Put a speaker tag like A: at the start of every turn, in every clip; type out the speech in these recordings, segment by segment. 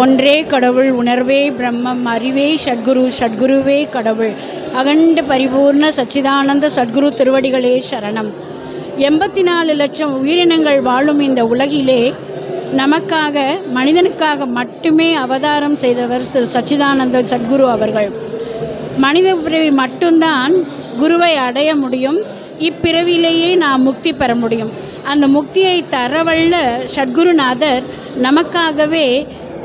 A: ஒன்றே கடவுள் உணர்வே பிரம்மம் அறிவே சத்குரு சத்குருவே கடவுள். அகண்ட பரிபூர்ண சச்சிதானந்த சத்குரு திருவடிகளே சரணம். எண்பத்தி நாலு லட்சம் உயிரினங்கள் வாழும் இந்த உலகிலே நமக்காக மனிதனுக்காக மட்டுமே அவதாரம் செய்தவர் திரு சச்சிதானந்த சத்குரு அவர்கள். மனித பிறவி மட்டும்தான் குருவை அடைய முடியும் இப்பிறவிலேயே நாம் முக்தி பெற முடியும். அந்த முக்தியை தரவல்ல சத்குருநாதர் நமக்காகவே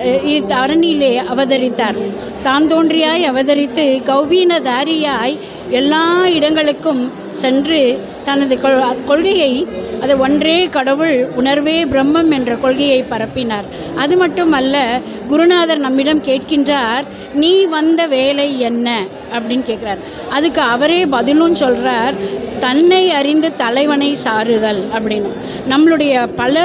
A: அஹ், அவதரித்தார். தான் தோன்றியாய் அவதரித்து கௌபீனதாரியாய் எல்லா இடங்களுக்கும் சென்று தனது கொள்- கொள்கையை அது ஒன்றே கடவுள் உணர்வே பிரம்மம் என்ற கொள்கையை பரப்பினார். அது மட்டுமல்ல குருநாதர் நம்மிடம் கேட்கின்றார் நீ வந்த வேலை என்ன? அப்படின்னு கேட்குறார் அதுக்கு அவரே பதிலும் சொல்கிறார் தன்னை அறிந்து தலைவனை சாருதல் அப்படின்னு. நம்மளுடைய பல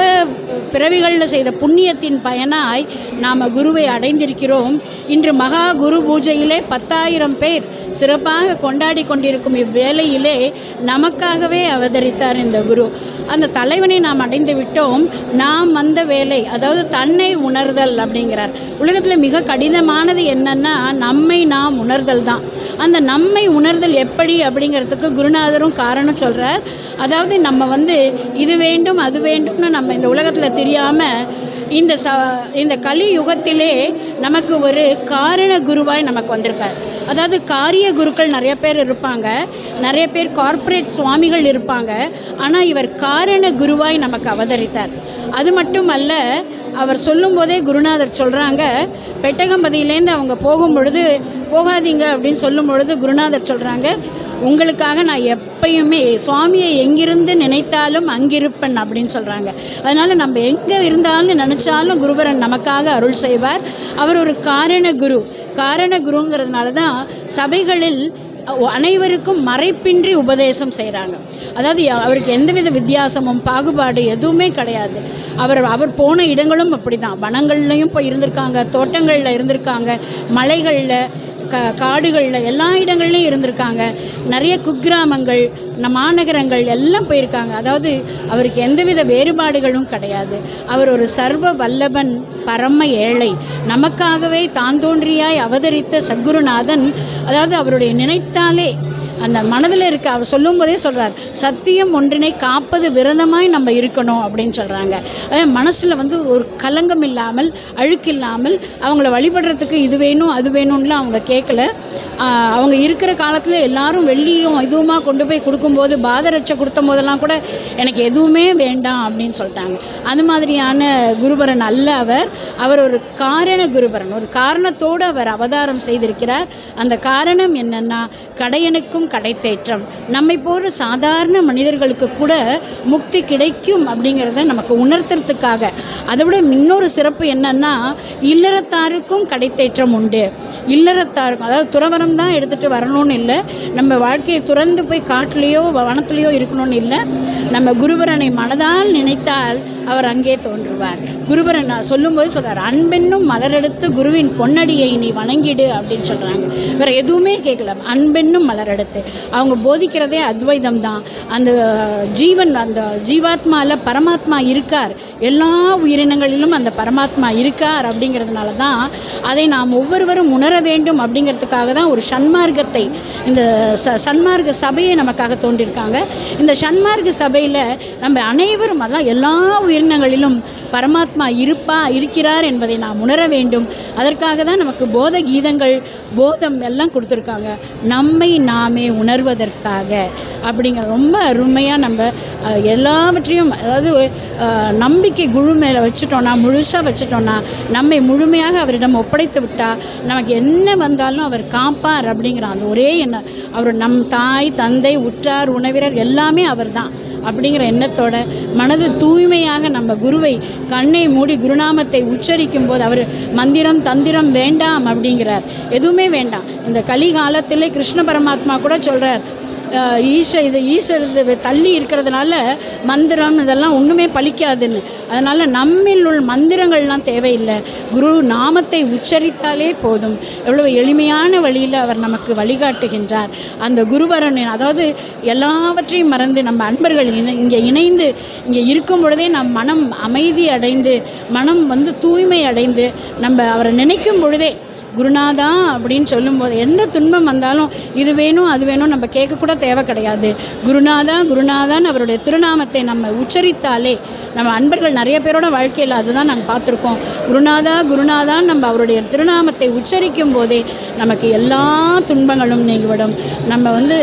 A: பிறவிகளில் செய்த புண்ணியத்தின் பயனாய் நாம் குருவை அடைந்திருக்கிறோம். இன்று மகா குரு பூஜையிலே பத்தாயிரம் பேர் சிறப்பாக கொண்டாடி கொண்டிருக்கும் இவ்வேளையிலே நமக்காகவே அவதரித்தார் இந்த குரு. அந்த தலைவனை நாம் அடைந்து விட்டோம். நாம் வந்த வேலை அதாவது தன்னை உணர்தல் அப்படிங்கிறார். உலகத்தில் மிக கடினமானது என்னன்னா நம்மை நாம் உணர்தல் தான். அந்த நம்மை உணர்தல் எப்படி அப்படிங்கிறதுக்கு குருநாதரும் காரணம் சொல்கிறார் அதாவது நம்ம வந்து இது வேண்டும் அது வேண்டும்னு நம்ம இந்த உலகத்தில் தெரியாமல் இந்த ச இந்த கலியுகத்திலே நமக்கு ஒரு காரண குருவாய் நமக்கு வந்திருக்கார். அதாவது காரிய குருக்கள் நிறைய பேர் இருப்பாங்க நிறைய பேர் கார்ப்பரேட் சுவாமிகள் இருப்பாங்க ஆனால் இவர் காரண குருவாய் நமக்கு அவதரித்தார். அது மட்டும் அல்ல அவர் சொல்லும்போதே குருநாதர் சொல்கிறாங்க பெட்டகம்பதியிலேருந்து அவங்க போகும் பொழுது போகாதீங்க அப்படின்னு சொல்லும் பொழுது குருநாதர் சொல்கிறாங்க உங்களுக்காக நான் எப்பயுமே சுவாமியை எங்கிருந்து நினைத்தாலும் அங்கிருப்பன் அப்படின்னு சொல்கிறாங்க அதனால் நம்ம எங்கே இருந்தாலும் நினச்சாலும் குருபரன் நமக்காக அருள் செய்வார். அவர் ஒரு காரண குரு. காரண குருங்கிறதுனால தான் சபைகளில் அனைவருக்கும் மறைப்பின்றி உபதேசம் செய்கிறாங்க அதாவது அவருக்கு எந்தவித வித்தியாசமும் பாகுபாடு எதுவுமே கிடையாது. அவர் அவர் போன இடங்களும் அப்படி தான் வனங்கள்லையும் போய் இருந்திருக்காங்க தோட்டங்களில் இருந்திருக்காங்க மலைகளில் க காடுகளில் எல்லா இடங்கள்லையும் இருந்திருக்காங்க. நிறைய குக்கிராமங்கள் மாநகரங்கள் எல்லாம் போயிருக்காங்க. அதாவது அவருக்கு எந்தவித வேறுபாடுகளும் கிடையாது. அவர் ஒரு சர்வ வல்லபன் பரம ஏழை. நமக்காகவே தான் தோன்றியாய் அவதரித்த சத்குருநாதன் அதாவது அவருடைய நினைத்தாலே அந்த மனதில் இருக்க அவர் சொல்லும்போதே சொல்கிறார் சத்தியம் ஒன்றினை காப்பது விரதமாய் நம்ம இருக்கணும் அப்படின்னு சொல்கிறாங்க மனசில் வந்து ஒரு கலங்கம் இல்லாமல் அழுக்கு இல்லாமல் அவங்கள வழிபடுறதுக்கு இது வேணும் அது வேணும்லாம் அவங்க கேட்கல அவங்க இருக்கிற காலத்தில் எல்லாரும் வெள்ளியும் இதுவுமா கொண்டு போய் கொடுக்கும்போது பாதரட்சை கொடுத்த போதெல்லாம் கூட எனக்கு எதுவுமே வேண்டாம் அப்படின்னு சொல்லிட்டாங்க. அது மாதிரியான குருபரன் அல்ல அவர். அவர் ஒரு காரண குருபரன். ஒரு காரணத்தோடு அவர் அவதாரம் செய்திருக்கிறார். அந்த காரணம் என்னென்னா கடையனுக்கும் கடைத்தேற்றம். நம்மை போன்ற சாதாரண மனிதர்களுக்கு கூட முக்தி கிடைக்கும் அப்படிங்கிறத நமக்கு உணர்த்துறதுக்காக. அதை விட இன்னொரு சிறப்பு என்னென்னா இல்லறத்தாருக்கும் கடைத்தேற்றம் உண்டு. இல்லறத்தாருக்கும் அதாவது துறவரம் தான் எடுத்துகிட்டு வரணும்னு இல்லை. நம்ம வாழ்க்கையை துறந்து போய் காட்டிலேயோ வனத்திலேயோ இருக்கணும்னு இல்லை. நம்ம குருபரனை மனதால் நினைத்தால் அவர் அங்கே தோன்றுவார். குருபரன் சொல்லும்போது சொல்கிறார் அன்பென்னும் மலரெடுத்து குருவின் பொன்னடியை நீ வணங்கிடு அப்படின்னு சொல்கிறாங்க வேற எதுவுமே கேட்கல அன்பென்னும் மலரெடுத்து. அவங்க போதிக்கிறதே அத்வைதம் தான். அந்த ஜீவன் அந்த ஜீவாத்மாவில் பரமாத்மா இருக்கார். எல்லா உயிரினங்களிலும் அந்த பரமாத்மா இருக்கார் அப்படிங்கிறதுனால தான் அதை நாம் ஒவ்வொருவரும் உணர வேண்டும் அப்படிங்கிறதுக்காக தான் ஒரு சன்மார்க்கத்தை இந்த ச சன்மார்க்க சபையை நமக்காக தோன்றியிருக்காங்க இந்த சன்மார்க்க சபையில் நம்ம அனைவரும் அதான் எல்லா உயிரினங்களிலும் பரமாத்மா இருப்பா இருக்கிறார் என்பதை நாம் உணர வேண்டும். அதற்காக தான் நமக்கு போத கீதங்கள் போதம் எல்லாம் கொடுத்துருக்காங்க. நம்மை நாமே உணர்வதற்காக. அப்படிங்கிற ரொம்ப அருமையாக நம்ம எல்லாவற்றையும் அதாவது நம்பிக்கை குழு மேலே வச்சுட்டோன்னா முழுசாக வச்சுட்டோன்னா நம்மை முழுமையாக அவரிடம் ஒப்படைத்து விட்டால் நமக்கு என்ன வந்தாலும் அவர் காப்பார் அப்படிங்கிற அந்த ஒரே எண்ணம். அவர் நம் தாய் தந்தை உற்றார் உணவினர் எல்லாமே அவர் தான் அப்படிங்கிற எண்ணத்தோட மனது தூய்மையாக நம்ம குருவை கண்ணை மூடி குருநாமத்தை உச்சரிக்கும் போது அவர் மந்திரம் தந்திரம் வேண்டாம் அப்படிங்கிறார். எதுவுமே வேண்டாம். இந்த கலிகாலத்திலே கிருஷ்ண பரமாத்மா கூட சொல்கிறார் ஈஷ இது ஈஸ்வர் இது தள்ளி இருக்கிறதுனால மந்திரம் இதெல்லாம் ஒன்றுமே பலிக்காதுன்னு அதனால் நம்மில் உள்ள மந்திரங்கள்லாம் தேவையில்லை. குரு நாமத்தை உச்சரித்தாலே போதும். எவ்வளோ எளிமையான வழியில் அவர் நமக்கு வழிகாட்டுகின்றார். அந்த குருவரன் அதாவது எல்லாவற்றையும் மறந்து நம்ம அன்பர்கள் இணை இங்கே இணைந்து இங்கே இருக்கும் பொழுதே நம் மனம் அமைதி அடைந்து மனம் வந்து தூய்மை அடைந்து நம்ம அவரை நினைக்கும் பொழுதே குருநாதா அப்படின்னு சொல்லும்போது எந்த துன்பம் வந்தாலும் இது வேணும் அது வேணும் நம்ம கேட்கக்கூட தேவை கிடையாது. குருநாதா குருநாதான் அவருடைய திருநாமத்தை நம்ம உச்சரித்தாலே நம்ம அன்பர்கள் நிறைய பேரோட வாழ்க்கையில் அதுதான் நாங்கள் பார்த்துருக்கோம். குருநாதா குருநாதான் நம்ம அவருடைய திருநாமத்தை உச்சரிக்கும் போதே நமக்கு எல்லா துன்பங்களும் நீங்கிவிடும். நம்ம வந்து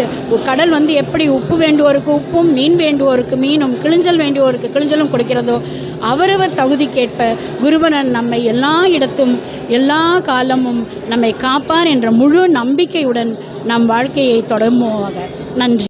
A: கடல் வந்து எப்படி உப்பு வேண்டுவோருக்கு உப்பும் மீன் வேண்டுவோருக்கு மீனும் கிழிஞ்சல் வேண்டுவோருக்கு கிளிஞ்சலும் கொடுக்கிறதோ அவரவர் தகுதிக்கேற்ப குருவனன் நம்மை எல்லா இடத்தும் எல்லா காலமும் நம்மை காப்பார் என்ற முழு நம்பிக்கையுடன் நம் வாழ்க்கையை தொடங்குவோமாக நன்றி.